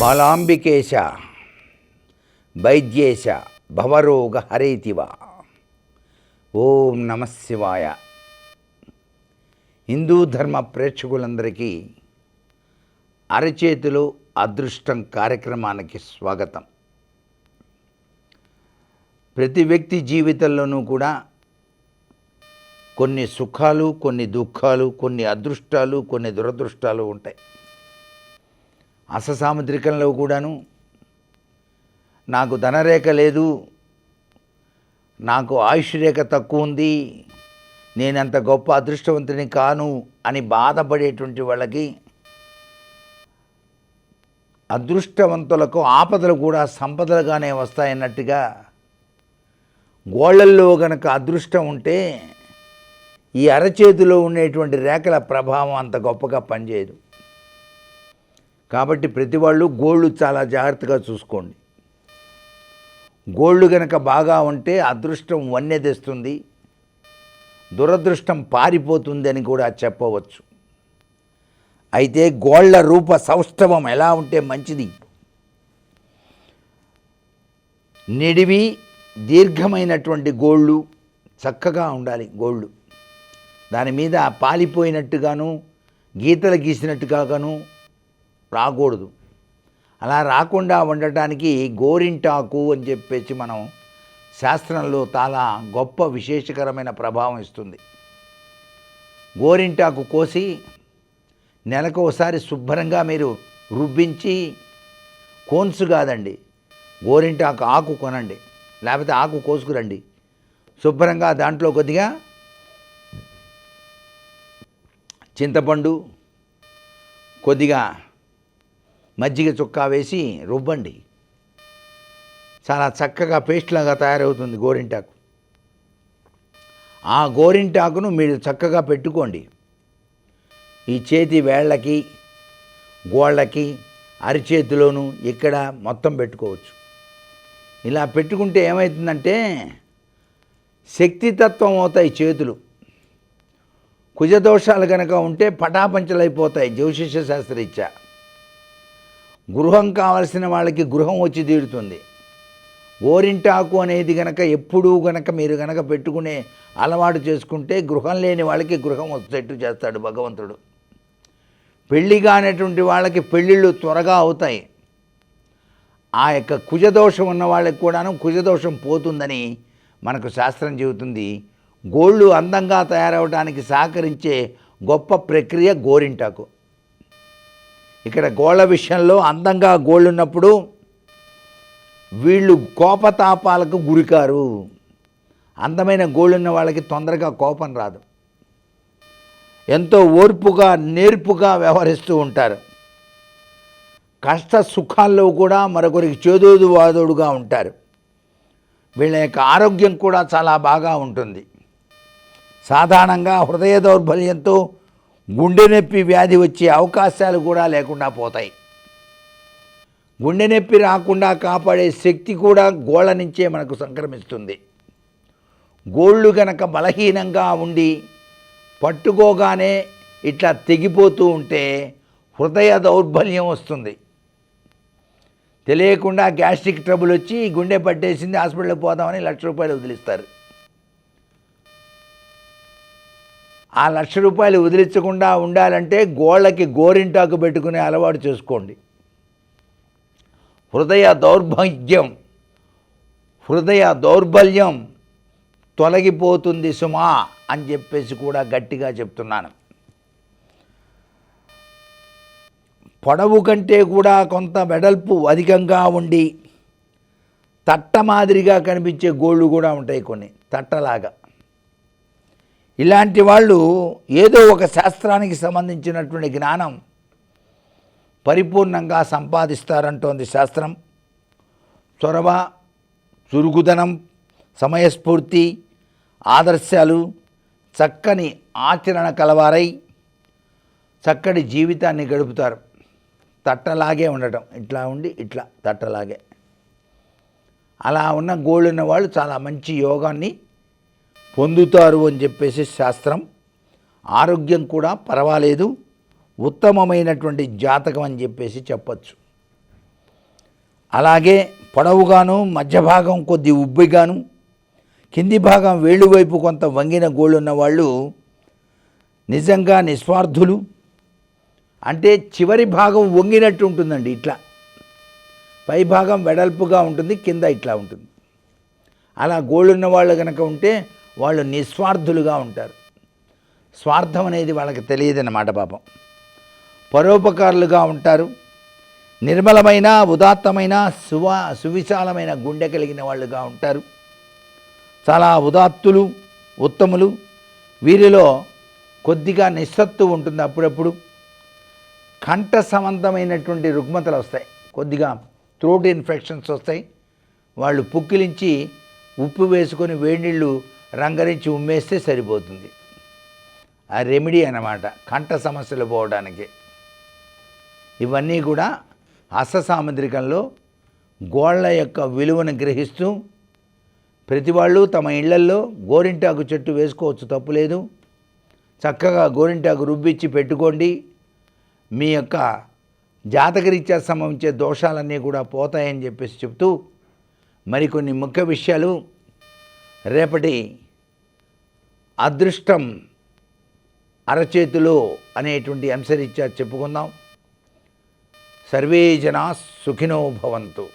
బాలాంబికేశ వైద్యేశ భవరోగ హరేతివ. ఓం నమ శివాయ. హిందూ ధర్మ ప్రేక్షకులందరికీ అరచేతిలో అదృష్టం కార్యక్రమానికి స్వాగతం. ప్రతి వ్యక్తి జీవితంలోనూ కూడా కొన్ని సుఖాలు కొన్ని దుఃఖాలు కొన్ని అదృష్టాలు కొన్ని దురదృష్టాలు ఉంటాయి. అససాముద్రికంలో కూడాను. నాకు ధనరేఖ లేదు. నాకు ఆయుష్ రేఖ తక్కువ ఉంది. నేనంత గొప్ప అదృష్టవంతుని కాను అని బాధపడేటువంటి వాళ్ళకి అదృష్టవంతులకు ఆపదలు కూడా సంపదలుగానే వస్తాయన్నట్టుగా గోళ్ళల్లో గనక అదృష్టం ఉంటే ఈ అరచేతిలో ఉండేటువంటి రేఖల ప్రభావం అంత గొప్పగా పనిచేయదు. కాబట్టి ప్రతి వాళ్ళు గోళ్ళు చాలా జాగ్రత్తగా చూసుకోండి. గోళ్ళు గనక బాగా ఉంటే అదృష్టం వన్నె తెస్తుంది దురదృష్టం పారిపోతుంది అని కూడా చెప్పవచ్చు. అయితే గోళ్ళ రూప సౌష్ఠవం ఎలా ఉంటే మంచిది? నిడివి దీర్ఘమైనటువంటి గోళ్ళు చక్కగా ఉండాలి గోళ్ళు. దాని మీద పాలిపోయినట్టుగాను గీతలు గీసినట్టుగాను రాకూడదు. అలా రాకుండా ఉండటానికి గోరింటాకు అని చెప్పేసి మనం శాస్త్రంలో చాలా గొప్ప విశేషకరమైన ప్రభావం ఇస్తుంది. గోరింటాకు కోసి నెలకు ఒకసారి శుభ్రంగా మీరు రుబ్బించి కోన్స్ కాదండి గోరింటాకు ఆకు కొనండి లేకపోతే ఆకు కోసుకురండి. శుభ్రంగా దాంట్లో కొద్దిగా చింతపండు కొద్దిగా మజ్జిగ చుక్కా వేసి రుబ్బండి. చాలా చక్కగా పేస్ట్ లాగా తయారవుతుంది గోరింటాకు. ఆ గోరింటాకును మీరు చక్కగా పెట్టుకోండి. ఈ చేతి వేళ్ళకి గోళ్ళకి అరిచేతిలోను ఇక్కడ మొత్తం పెట్టుకోవచ్చు. ఇలా పెట్టుకుంటే ఏమవుతుందంటే శక్తితత్వం అవుతాయి చేతులు. కుజదోషాలు కనుక ఉంటే పటాపంచలైపోతాయి జ్యోతిష శాస్త్రరీత్యా గృహం కావలసిన వాళ్ళకి గృహం వచ్చి తీరుతుంది. ఓరింటాకు అనేది గనక ఎప్పుడూ గనక మీరు గనక పెట్టుకునే అలవాటు చేసుకుంటే గృహం లేని వాళ్ళకి గృహం వచ్చేట్టు చేస్తాడు భగవంతుడు. పెళ్ళి కానటువంటి వాళ్ళకి పెళ్ళిళ్ళు త్వరగా అవుతాయి. ఆ యొక్క కుజదోషం ఉన్న వాళ్ళకి కూడాను కుజదోషం పోతుందని మనకు శాస్త్రం చెబుతుంది. గోళ్ళు అందంగా తయారవడానికి సహకరించే గొప్ప ప్రక్రియ గోరింటాకు. ఇక్కడ గోళ్ళ విషయంలో అందంగా గోళ్ళున్నప్పుడు వీళ్ళు కోపతాపాలకు గురికారు. అందమైన గోళ్ళున్న వాళ్ళకి తొందరగా కోపం రాదు. ఎంతో ఓర్పుగా నేర్పుగా వ్యవహరిస్తూ ఉంటారు. కష్ట సుఖాల్లో కూడా మరొకరికి చేదోదు వాదోడుగా ఉంటారు. వీళ్ళ యొక్క ఆరోగ్యం కూడా చాలా బాగా ఉంటుంది. సాధారణంగా హృదయ దౌర్బల్యంతో గుండె నొప్పి వ్యాధి వచ్చే అవకాశాలు కూడా లేకుండా పోతాయి. గుండె నొప్పి రాకుండా కాపాడే శక్తి కూడా గోళ్ళ నుంచే మనకు సంక్రమిస్తుంది. గోళ్ళు గనక బలహీనంగా ఉండి పట్టుకోగానే ఇట్లా తెగిపోతూ ఉంటే హృదయ దౌర్బల్యం వస్తుంది. తెలియకుండా గ్యాస్ట్రిక్ ట్రబుల్ వచ్చి గుండె పట్టేసింది హాస్పిటల్కి పోదామని లక్ష రూపాయలు వదిలిస్తారు. ఆ లక్ష రూపాయలు వదిలించకుండా ఉండాలంటే గోళ్ళకి గోరింటాకు పెట్టుకునే అలవాటు చేసుకోండి. హృదయ దౌర్భాగ్యం హృదయ దౌర్బల్యం తొలగిపోతుంది సుమా అని చెప్పేసి కూడా గట్టిగా చెప్తున్నాను. పొడవు కంటే కూడా కొంత వెడల్పు అధికంగా ఉండి తట్ట మాదిరిగా కనిపించే గోళ్ళు కూడా ఉంటాయి కొన్ని తట్టలాగా. ఇలాంటి వాళ్ళు ఏదో ఒక శాస్త్రానికి సంబంధించినటువంటి జ్ఞానం పరిపూర్ణంగా సంపాదిస్తారంటోంది శాస్త్రం. చొరవ చురుకుదనం సమయస్ఫూర్తి ఆదర్శాలు చక్కని ఆచరణ కలవారై చక్కటి జీవితాన్ని గడుపుతారు. తట్టలాగే ఉండటం ఇట్లా ఉండి ఇట్లా తట్టలాగే. అలా ఉన్న గోళ్ళున్న వాళ్ళు చాలా మంచి యోగాన్ని పొందుతారు అని చెప్పేసి శాస్త్రం. ఆరోగ్యం కూడా పర్వాలేదు. ఉత్తమమైనటువంటి జాతకం అని చెప్పేసి చెప్పచ్చు. అలాగే పొడవుగాను మధ్య భాగం కొద్ది ఉబ్బిగాను కింది భాగం వేళ్ళు వైపు కొంత వంగిన గోళ్ళున్న వాళ్ళు నిజంగా నిస్వార్థులు. అంటే చివరి భాగం వంగినట్టు ఉంటుందండి ఇట్లా. పై భాగం వెడల్పుగా ఉంటుంది కింద ఇట్లా ఉంటుంది. అలా గోళ్ళున్న వాళ్ళు కనుక ఉంటే వాళ్ళు నిస్వార్థులుగా ఉంటారు. స్వార్థం అనేది వాళ్ళకి తెలియదన్నమాట పాపం. పరోపకారులుగా ఉంటారు. నిర్మలమైన ఉదాత్తమైన సువా సువిశాలమైన గుండె కలిగిన వాళ్ళుగా ఉంటారు. చాలా ఉదాత్తులు ఉత్తములు. వీరిలో కొద్దిగా నిస్సత్తు ఉంటుంది అప్పుడప్పుడు. కంఠ సంబంధమైనటువంటి రుగ్మతలు వస్తాయి. కొద్దిగా త్రోట్ ఇన్ఫెక్షన్స్ వస్తాయి. వాళ్ళు పుక్కిలించి ఉప్పు వేసుకొని వేడినీళ్ళు రంగరించి ఉమ్మేస్తే సరిపోతుంది. ఆ రెమెడీ అన్నమాట కంఠ సమస్యలు పోవడానికి. ఇవన్నీ కూడా హస్త సాముద్రికంలో గోళ్ళ యొక్క విలువను గ్రహిస్తూ ప్రతి వాళ్ళు తమ ఇళ్ళల్లో గోరింటాకు చెట్టు వేసుకోవచ్చు తప్పులేదు చక్కగా గోరింటాకు రుబ్బిచ్చి పెట్టుకోండి. మీ యొక్క జాతకరీత్యా సంభవించే దోషాలన్నీ కూడా పోతాయని చెప్పేసి చెప్తూ మరికొన్ని ముఖ్య విషయాలు రేపటి అదృష్టం అరచేతిలో అనేటువంటి అంశరీత్యా చెప్పుకుందాం. సర్వే జనా సుఖినో భవంతు.